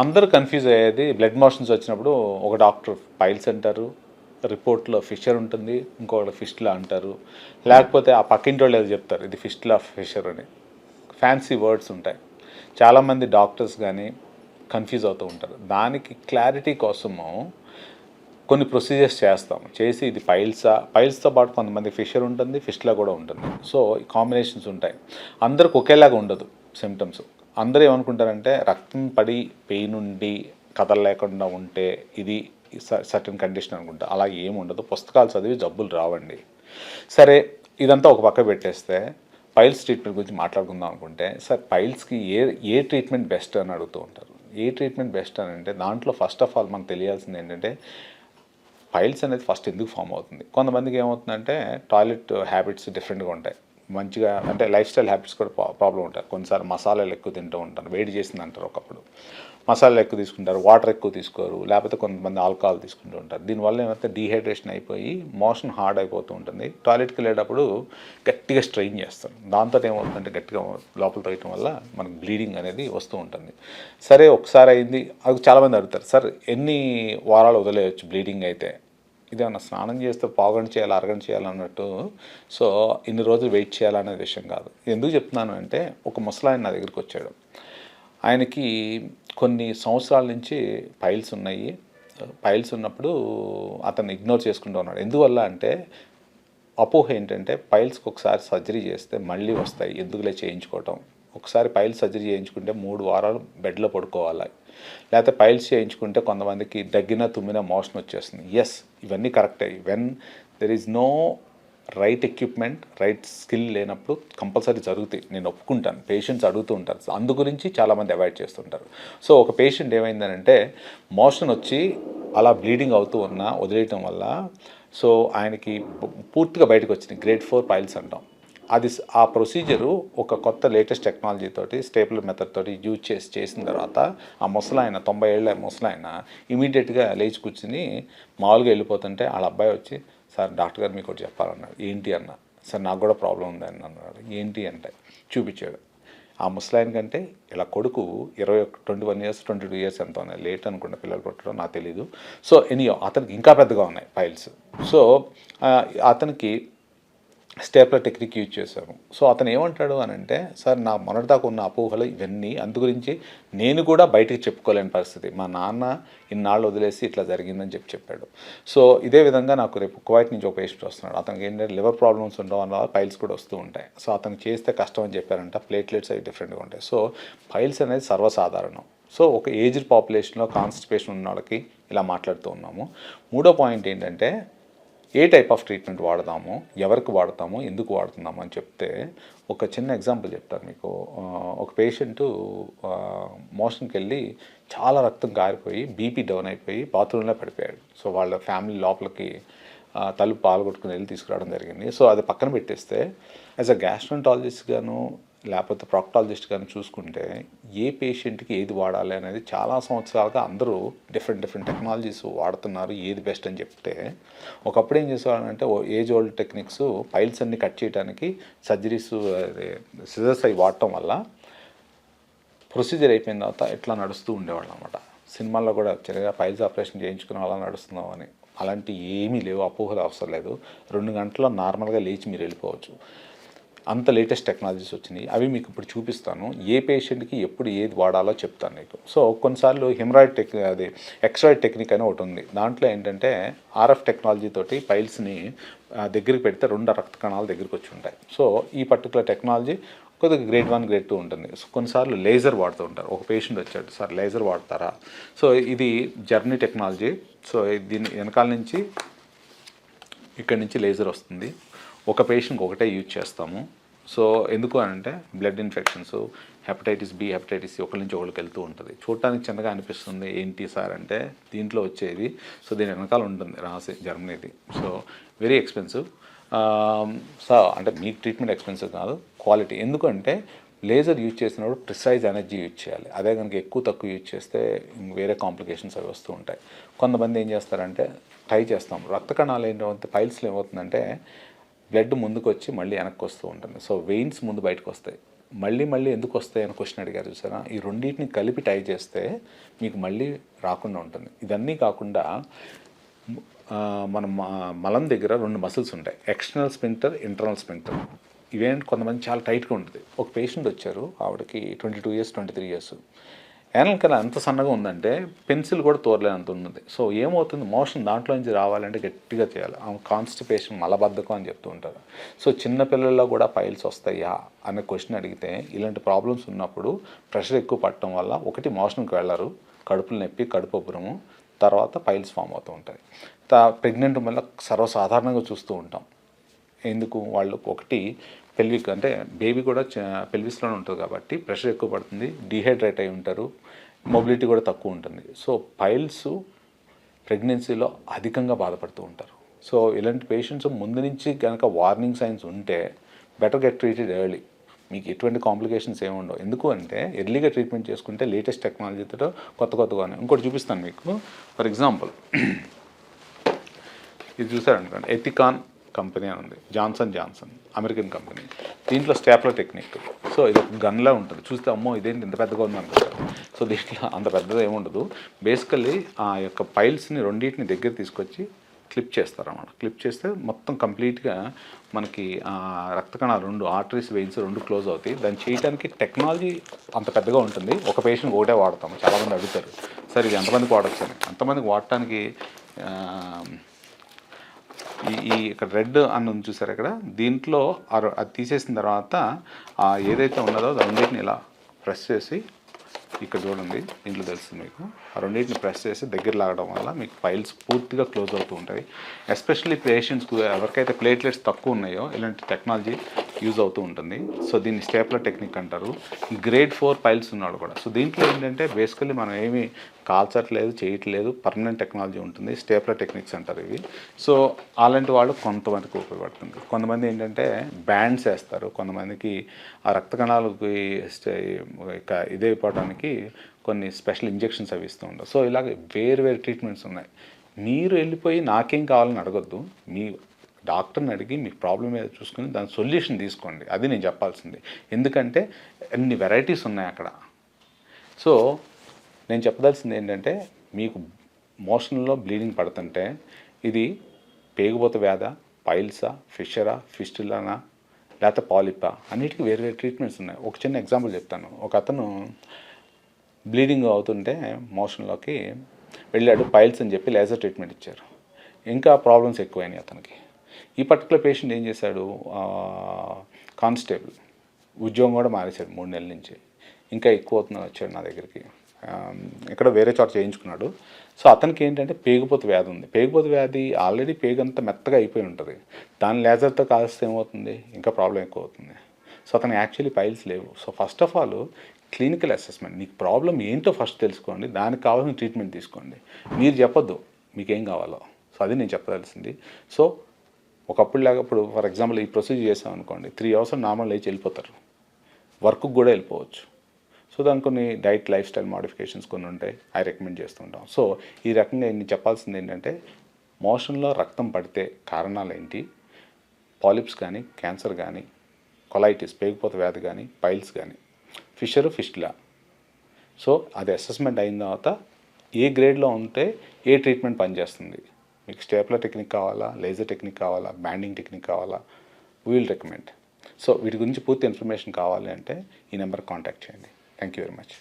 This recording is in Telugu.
అందరూ కన్ఫ్యూజ్ అయ్యేది బ్లడ్ మోషన్స్ వచ్చినప్పుడు ఒక డాక్టర్ పైల్స్ అంటారు రిపోర్ట్లో ఫిషర్ ఉంటుంది ఇంకొకటి ఫిస్ట్లా అంటారు. లేకపోతే ఆ పక్కింటి వాళ్ళు ఏదో చెప్తారు ఇది ఫిస్ట్లా ఫిషర్ అని. ఫ్యాన్సీ వర్డ్స్ ఉంటాయి. చాలామంది డాక్టర్స్ కానీ కన్ఫ్యూజ్ అవుతూ ఉంటారు. దానికి క్లారిటీ కోసము కొన్ని ప్రొసీజర్స్ చేస్తాం. చేసి ఇది పైల్సా పైల్స్తో పాటు కొంతమంది ఫిషర్ ఉంటుంది ఫిష్లా కూడా ఉంటుంది. సో కాంబినేషన్స్ ఉంటాయి. అందరికి ఒకేలాగా ఉండదు సిమ్టమ్స్ అందరూ ఏమనుకుంటారంటే రక్తం పడి పెయిన్ ఉండి కథలు లేకుండా ఉంటే ఇది సర్టన్ కండిషన్ అనుకుంటా. అలా ఏమి ఉండదు. పుస్తకాలు చదివి జబ్బులు రావండి. సరే ఇదంతా ఒక పక్క పెట్టేస్తే పైల్స్ ట్రీట్మెంట్ గురించి మాట్లాడుకుందాం అనుకుంటే సార్ పైల్స్కి ఏ ఏ ట్రీట్మెంట్ బెస్ట్ అని అడుగుతూ ఉంటారు. ఏ ట్రీట్మెంట్ బెస్ట్ అని అంటే దాంట్లో ఫస్ట్ ఆఫ్ ఆల్ మనకు తెలియాల్సింది ఏంటంటే పైల్స్ అనేది ఫస్ట్ ఎందుకు ఫామ్ అవుతుంది? కొంతమందికి ఏమవుతుందంటే టాయిలెట్ హ్యాబిట్స్ డిఫరెంట్గా ఉంటాయి. మంచిగా అంటే లైఫ్ స్టైల్ హ్యాబిట్స్ కూడా ప్రాబ్లం ఉంటారు కొన్నిసార్లు మసాలాలు ఎక్కువ తింటూ ఉంటారు. వేడి చేసింది అంటారు ఒకప్పుడు. మసాలాలు ఎక్కువ తీసుకుంటారు వాటర్ ఎక్కువ తీసుకోరు లేకపోతే కొంతమంది ఆల్కహాల్ తీసుకుంటూ ఉంటారు. దీనివల్ల ఏమైతే డీహైడ్రేషన్ అయిపోయి మోషన్ హార్డ్ అయిపోతూ ఉంటుంది. టాయిలెట్కి వెళ్ళేటప్పుడు గట్టిగా స్ట్రెయిన్ చేస్తారు. దాంతో ఏమవుతుందంటే గట్టిగా లోపల తగ్గటం వల్ల మనకు బ్లీడింగ్ అనేది వస్తూ ఉంటుంది. సరే ఒకసారి అయింది. అది చాలామంది అడుగుతారు సార్ ఎన్ని వారాలు వదిలేయచ్చు బ్లీడింగ్ అయితే? ఇదేమన్నా స్నానం చేస్తే పావుగంట చేయాలి అరగంట చేయాలన్నట్టు సో ఇన్ని రోజులు వెయిట్ చేయాలనే విషయం కాదు. ఎందుకు చెప్తున్నాను అంటే ఒక ముసలాయన నా దగ్గరికి వచ్చాడు. ఆయనకి కొన్ని సంవత్సరాల నుంచి పైల్స్ ఉన్నాయి. పైల్స్ ఉన్నప్పుడు అతను ఇగ్నోర్ చేసుకుంటూ ఉన్నాడు. ఎందువల్ల అంటే అపోహ ఏంటంటే పైల్స్కి ఒకసారి సర్జరీ చేస్తే మళ్ళీ వస్తాయి. ఎందుకులే చేయించుకోవటం. ఒకసారి పైల్స్ సర్జరీ చేయించుకుంటే మూడు వారాలు బెడ్లో పడుకోవాలి. లేకపోతే పైల్స్ చేయించుకుంటే కొంతమందికి దగ్గిన తుమ్మిన మోషన్ వచ్చేస్తుంది. ఎస్ ఇవన్నీ కరెక్టే. When there is no right equipment right skill లేనప్పుడు కంపల్సరీ జరుగుతాయి. నేను ఒప్పుకుంటాను. పేషెంట్స్ అడుగుతూ ఉంటారు. అందు గురించి చాలామంది అవాయిడ్ చేస్తుంటారు. సో ఒక పేషెంట్ ఏమైందనంటే మోషన్ వచ్చి అలా బ్లీడింగ్ అవుతూ ఉన్నా వదిలేయటం వల్ల సో ఆయనకి పూర్తిగా బయటకు వచ్చింది. గ్రేడ్ ఫోర్ పైల్స్ అంటాం. అది ఆ ప్రొసీజరు ఒక కొత్త లేటెస్ట్ టెక్నాలజీ తోటి స్టేపుల్ మెథడ్ తోటి యూజ్ చేసి చేసిన తర్వాత ఆ ముసలాయన తొంభై ఏళ్ళ ముసలాయన ఇమీడియట్గా లేచి కూర్చుని మామూలుగా వెళ్ళిపోతుంటే వాళ్ళ అబ్బాయి వచ్చి సార్ డాక్టర్ గారు మీకు ఒకటి చెప్పాలన్నాడు. ఏంటి అన్న? సార్ నాకు కూడా ప్రాబ్లం ఉంది అన్నాడు. ఏంటి అంటే? చూపించాడు. ఆ ముసలాయన కంటే ఇలా కొడుకు ఇరవై ఒక twenty one years twenty two years ఎంత ఉన్నాయి. లేట్ అనుకుంటా పిల్లలు పుట్టడం నాకు తెలియదు సో ఎనియో అతనికి ఇంకా పెద్దగా ఉన్నాయి ఫైల్స్. సో అతనికి స్టేప్లర్ టెక్నిక్ యూజ్ చేశాము. సో అతను ఏమంటాడు అని అంటే సార్ నా మొన్నటిదాకా ఉన్న అపోహలు ఇవన్నీ అందు గురించి నేను కూడా బయటికి చెప్పుకోలేని పరిస్థితి. మా నాన్న ఇన్నాళ్ళు వదిలేసి ఇట్లా జరిగిందని చెప్పి చెప్పాడు. సో ఇదే విధంగా నాకు రేపు కువైట్ నుంచి ఒక పేషెంట్ వస్తున్నాడు. అతనికి ఏంటంటే లివర్ ప్రాబ్లమ్స్ ఉండడం వల్ల పైల్స్ కూడా వస్తూ ఉంటాయి. సో అతను చేస్తే కష్టం అని చెప్పారంట. ప్లేట్లెట్స్ అవి డిఫరెంట్గా ఉంటాయి. సో పైల్స్ అనేది సర్వసాధారణం. సో ఒక ఏజ్డ్ పాపులేషన్లో కాన్స్టిపేషన్ ఉన్న వాళ్ళకి ఇలా మాట్లాడుతూ ఉన్నాము. మూడో పాయింట్ ఏంటంటే ఏ టైప్ ఆఫ్ ట్రీట్మెంట్ వాడదాము ఎవరికి వాడతాము ఎందుకు వాడుతున్నాము అని చెప్తే ఒక చిన్న ఎగ్జాంపుల్ చెప్తాను మీకు. ఒక పేషెంట్ మోషన్కి వెళ్ళి చాలా రక్తం కారిపోయి బీపీ డౌన్ అయిపోయి బాత్రూంలో పడిపోయాడు. సో వాళ్ళ ఫ్యామిలీ లోపలికి తలుపు పాల్గొట్టుకుని వెళ్ళి తీసుకురావడం జరిగింది. సో అది పక్కన పెట్టేస్తే యాజ్ అ గ్యాస్ట్రంటాలజిస్ట్ గాను లేకపోతే ప్రాక్టాలజిస్ట్ కానీ చూసుకుంటే ఏ పేషెంట్కి ఏది వాడాలి అనేది చాలా సంవత్సరాలుగా అందరూ డిఫరెంట్ డిఫరెంట్ టెక్నాలజీస్ వాడుతున్నారు ఏది బెస్ట్ అని చెప్తే. ఒకప్పుడు ఏం చేసేవాళ్ళంటే ఏజ్ ఓల్డ్ టెక్నిక్స్ ఫైల్స్ అన్ని కట్ చేయడానికి సర్జరీస్ సిజర్స్ అవి వాడటం వల్ల ప్రొసీజర్ అయిపోయిన తర్వాత ఇట్లా నడుస్తూ ఉండేవాళ్ళు అనమాట సినిమాల్లో కూడా చిన్నగా ఫైల్స్ ఆపరేషన్ చేయించుకుని అలా నడుస్తున్నాం అని. అలాంటి ఏమీ లేవు అపోహలు అవసరం లేదు. రెండు గంటల్లో నార్మల్గా లేచి మీరు వెళ్ళిపోవచ్చు. అంత లేటెస్ట్ టెక్నాలజీస్ వచ్చినాయి. అవి మీకు ఇప్పుడు చూపిస్తాను. ఏ పేషెంట్కి ఎప్పుడు ఏది వాడాలో చెప్తాను మీకు. సో కొన్నిసార్లు హిమరాయిడ్ టెక్ అది ఎక్స్రాయిడ్ టెక్నిక్ అని ఒకటి ఉంది. దాంట్లో ఏంటంటే ఆర్ఎఫ్ టెక్నాలజీ తోటి పైల్స్ని దగ్గరికి పెడితే రెండు రక్త కణాలు దగ్గరికి వచ్చి ఉంటాయి. సో ఈ పర్టికులర్ టెక్నాలజీ కొద్దిగా గ్రేడ్ వన్ గ్రేడ్ టూ ఉంటుంది. సో కొన్నిసార్లు లేజర్ వాడుతూ ఉంటారు. ఒక పేషెంట్ వచ్చాడు సార్ లేజర్ వాడతారా? సో ఇది జర్నీ టెక్నాలజీ. సో దీని వెనకాల నుంచి ఇక్కడ నుంచి లేజర్ వస్తుంది. ఒక పేషెంట్కి ఒకటే యూజ్ చేస్తాము. సో ఎందుకు అంటే blood infections hepatitis B hepatitis C ఒకరి నుంచి ఒకరికి వెళ్తూ ఉంటుంది. చూడటానికి చిన్నగా అనిపిస్తుంది ఏంటి సార్ అంటే దీంట్లో వచ్చేది. సో దీని వెనకాల ఉంటుంది రాసి జర్మనీది సో వెరీ ఎక్స్పెన్సివ్ సో అంటే మీకు ట్రీట్మెంట్ ఎక్స్పెన్సివ్ కాదు క్వాలిటీ ఎందుకంటే లేజర్ యూజ్ చేసినప్పుడు ప్రిసైజ్ ఎనర్జీ యూజ్ చేయాలి. అదే కనుక ఎక్కువ తక్కువ యూజ్ చేస్తే వేరే కాంప్లికేషన్స్ అవి వస్తూ ఉంటాయి. కొంతమంది ఏం చేస్తారంటే ట్రై చేస్తాం. రక్త కణాలు ఏంటంటే పైల్స్లో ఏమవుతుందంటే బ్లడ్ ముందుకు వచ్చి మళ్ళీ వెనక్కి వస్తూ ఉంటుంది. సో వెయిన్స్ ముందు బయటకు వస్తాయి మళ్ళీ మళ్ళీ ఎందుకు వస్తాయి అని క్వశ్చన్ అడిగారు చూసారా? ఈ రెండింటిని కలిపి టై చేస్తే మీకు మళ్ళీ రాకుండా ఉంటుంది. ఇదన్నీ కాకుండా మన మలం దగ్గర రెండు మసిల్స్ ఉంటాయి. ఎక్స్టర్నల్ స్పింటర్ ఇంటర్నల్ స్పింటర్ ఇవేంటి కొంతమంది చాలా టైట్గా ఉంటుంది. ఒక పేషెంట్ వచ్చారు ఆవిడకి twenty two years twenty three years anal కన్నా ఎంత సన్నగా ఉందంటే పెన్సిల్ కూడా తోరలేనంత ఉంటుంది సో ఏమవుతుంది? మోషన్ దాంట్లో నుంచి రావాలంటే గట్టిగా చేయాలి. ఆమె కాన్స్టిపేషన్ మలబద్ధకం అని చెప్తూ ఉంటారు. సో చిన్న పిల్లల్లో కూడా పైల్స్ వస్తాయా అనే క్వశ్చన్ అడిగితే ఇలాంటి ప్రాబ్లమ్స్ ఉన్నప్పుడు ప్రెషర్ ఎక్కువ పట్టడం వల్ల ఒకటి మోషన్కి వెళ్ళరు. కడుపులు నొప్పి కడుపు ఉబ్బరము తర్వాత పైల్స్ ఫామ్ అవుతూ ఉంటాయి. తా ప్రెగ్నెంట్ మళ్ళీ సర్వసాధారణంగా చూస్తూ ఉంటాం. ఎందుకు? వాళ్ళు ఒకటి పెల్విక్ అంటే బేబీ కూడా పెల్విస్లోనే ఉంటుంది కాబట్టి ప్రెషర్ ఎక్కువ పడుతుంది డిహైడ్రేట్ అయి ఉంటారు మొబిలిటీ కూడా తక్కువ ఉంటుంది. సో పైల్స్ ప్రెగ్నెన్సీలో అధికంగా బాధపడుతూ ఉంటారు. సో ఇలాంటి పేషెంట్స్ ముందు నుంచి కనుక వార్నింగ్ సైన్స్ ఉంటే బెటర్ గెట్ ట్రీటెడ్ ఎర్లీ మీకు ఎటువంటి కాంప్లికేషన్స్ ఏమి ఉండవు. ఎందుకు అంటే ఎర్లీగా ట్రీట్మెంట్ చేసుకుంటే లేటెస్ట్ టెక్నాలజీతో కొత్త కొత్తగానే. ఇంకోటి చూపిస్తాను మీకు. ఫర్ ఎగ్జాంపుల్ ఇది చూసారనుకోండి ఎథికాన్ కంపెనీ అని ఉంది. Johnson Johnson American company. దీంట్లో స్టాప్లర్ టెక్నిక్. సో ఇది ఒక గన్లా ఉంటుంది. చూస్తే అమ్మో ఇదేంటి ఇంత పెద్దగా ఉంది అనుకుంటారు సో దీంట్లో అంత పెద్దది ఏముండదు బేసికల్లీ ఆ యొక్క పైల్స్ని రెండింటిని దగ్గర తీసుకొచ్చి క్లిప్ చేస్తారు అన్నమాట క్లిప్ చేస్తే మొత్తం కంప్లీట్గా మనకి ఆ రక్త కణాలు రెండు ఆర్టరీస్ వెయిన్స్ రెండు క్లోజ్ అవుతాయి. దాన్ని చేయడానికి టెక్నాలజీ అంత పెద్దగా ఉంటుంది. ఒక పేషెంట్ ఒకటే వాడతాం చాలామంది అడుగుతారు. సరే ఇది ఎంతమందికి వాడచ్చు అని అంతమందికి వాడటానికి ఈ ఈ ఇక్కడ రెడ్ అని ఉంది చూసారు ఇక్కడ? దీంట్లో ఆ అది తీసేసిన తర్వాత ఏదైతే ఉన్నదో రెండింటిని ఇలా ప్రెస్ చేసి ఇక్కడ చూడండి దీంట్లో తెలుస్తుంది మీకు. ఆ రెండింటిని ప్రెస్ చేసి దగ్గర లాగడం వల్ల మీకు ఫైల్స్ పూర్తిగా క్లోజ్ అవుతూ ఉంటాయి. ఎస్పెషల్లీ పేషెంట్స్కు ఎవరికైతే ప్లేట్లెట్స్ తక్కువ ఉన్నాయో ఇలాంటి టెక్నాలజీ యూజ్ అవుతూ ఉంటుంది. సో దీన్ని స్టేప్లర్ టెక్నిక్ అంటారు. గ్రేడ్ ఫోర్ పైల్స్ ఉన్నాడు కూడా. సో దీంట్లో ఏంటంటే బేసికలీ మనం ఏమి కాల్చట్లేదు చేయట్లేదు. పర్మనెంట్ టెక్నాలజీ ఉంటుంది. స్టేప్లర్ టెక్నిక్స్ అంటారు ఇవి. సో అలాంటి వాళ్ళు కొంతమందికి ఉపయోగపడుతుంది. కొంతమంది ఏంటంటే బ్యాండ్స్ వేస్తారు. కొంతమందికి ఆ రక్త కణాలకి స్టే- ఇదైపోవడానికి కొన్ని స్పెషల్ ఇంజెక్షన్స్ అవి ఇస్తూ ఉంటారు. సో ఇలాగ వేరు వేరు ట్రీట్మెంట్స్ ఉన్నాయి. మీరు వెళ్ళిపోయి నాకేం కావాలని అడగొద్దు. మీ డాక్టర్ని అడిగి మీ ప్రాబ్లం ఏదో చూసుకుని దాని సొల్యూషన్ తీసుకోండి. అది నేను చెప్పాల్సింది. ఎందుకంటే అన్ని వెరైటీస్ ఉన్నాయి అక్కడ. సో నేను చెప్పదలసింది ఏంటంటే మీకు మోషన్లో బ్లీడింగ్ పడుతుంటే ఇది పేగుబోత వ్యాధ పైల్సా ఫిషరా ఫిస్టులానా లేకపోతే పాలిపా అన్నిటికీ వేరు వేరు ట్రీట్మెంట్స్ ఉన్నాయి. ఒక చిన్న ఎగ్జాంపుల్ చెప్తాను. ఒక అతను బ్లీడింగ్ అవుతుంటే మోషన్లోకి వెళ్ళాడు పైల్స్ అని చెప్పి లేజర్ ట్రీట్మెంట్ ఇచ్చారు. ఇంకా ప్రాబ్లమ్స్ ఎక్కువైనాయి అతనికి. ఈ పర్టికులర్ పేషెంట్ ఏం చేశాడు? కానిస్టేబుల్ ఉద్యోగం కూడా మానేశాడు మూడు నెలల నుంచి. ఇంకా ఎక్కువ అవుతుంది వచ్చాడు నా దగ్గరికి. ఇక్కడ వేరే చోట చేయించుకున్నాడు. సో అతనికి ఏంటంటే పేగుపోత వ్యాధి ఉంది. పేగుపోత వ్యాధి ఆల్రెడీ పేగు అంతా మెత్తగా అయిపోయి ఉంటుంది. దాని లేజర్తో కాల్స్తే ఏమవుతుంది? ఇంకా ప్రాబ్లం ఎక్కువ అవుతుంది. సో అతను యాక్చువల్లీ పైల్స్ లేవు. So first of all clinical assessment నీకు ప్రాబ్లం ఏంటో ఫస్ట్ తెలుసుకోండి. దానికి కావాల్సిన ట్రీట్మెంట్ తీసుకోండి. మీరు చెప్పొద్దు. మీకేం కావాలో. సో అది నేను చెప్పదలసింది. సో ఒకప్పుడు లాగా ఇప్పుడు ఫర్ ఎగ్జాంపుల్ ఈ ప్రొసీజర్ చేసాం అనుకోండి త్రీ అవర్స్ నార్మల్ లేచి వెళ్ళిపోతారు. వర్క్కి కూడా వెళ్ళిపోవచ్చు. సో దాని కొన్ని డైట్ లైఫ్ స్టైల్ మోడిఫికేషన్స్ కొన్ని ఉంటాయి అవి రికమెండ్ చేస్తుంటాం. సో ఈ రకంగా నేను చెప్పాల్సింది ఏంటంటే మోషన్లో రక్తం పడితే కారణాలు ఏంటి? పాలిప్స్ కానీ క్యాన్సర్ కానీ కొలైటిస్ పేగుపోత వ్యాధి కానీ పైల్స్ కానీ ఫిషర్ ఫిష్లా సో అది అసెస్మెంట్ అయిన తర్వాత ఏ గ్రేడ్లో ఉంటే ఏ ట్రీట్మెంట్ పనిచేస్తుంది? మీకు స్టేప్లర్ టెక్నిక్ కావాలా? లేజర్ టెక్నిక్ కావాలా? బ్యాండింగ్ టెక్నిక్ కావాలా? వీల్ రికమెండ్ సో వీటి గురించి పూర్తి ఇన్ఫర్మేషన్ కావాలి అంటే ఈ నెంబర్ కాంటాక్ట్ చేయండి. Thank you very much